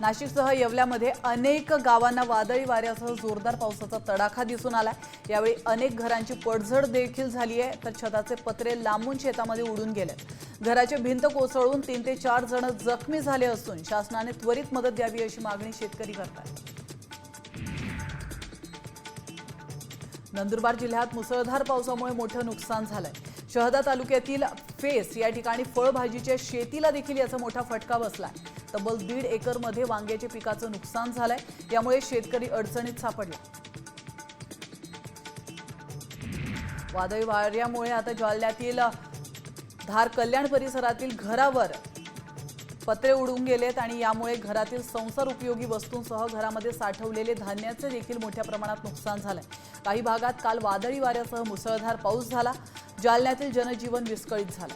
नाशिकसह येवल्यामध्ये अनेक गावांना वादळी वाऱ्यासह जोरदार पावसाचा तडाखा दिसून आला यावेळी अनेक घरांची पडझड देखील झाली आहे तर छताचे पत्रे लांबून शेतामध्ये उडून गेले घराचे भिंत कोसळून तीन ते चार जण जखमी झाले असून शासनाने त्वरित मदत द्यावी अशी मागणी शेतकरी करतात नंदुरबार जिल्ह्यात मुसळधार पावसामुळे मोठं नुकसान झालंय. शहदा तालुक्यातील फेस या ठिकाणी फळभाजीच्या शेतीला देखील याचा मोठा फटका बसलाय. तब्बल दीड एकरमध्ये वांग्याच्या पिकाचं नुकसान झालंय. यामुळे शेतकरी अडचणीत सापडला. वादळी वाऱ्यामुळे आता जालन्यातील धार कल्याण परिसरातील घरावर पत्रे उडून गेलेत आणि यामुळे घरातील संसार उपयोगी वस्तूंसह घरामध्ये साठवलेले धान्याचे देखील मोठ्या प्रमाणात नुकसान झालंय. काही भागात काल वादळी वाऱ्यासह मुसळधार पाऊस झाला. जालन्यातील जनजीवन विस्कळीत झालं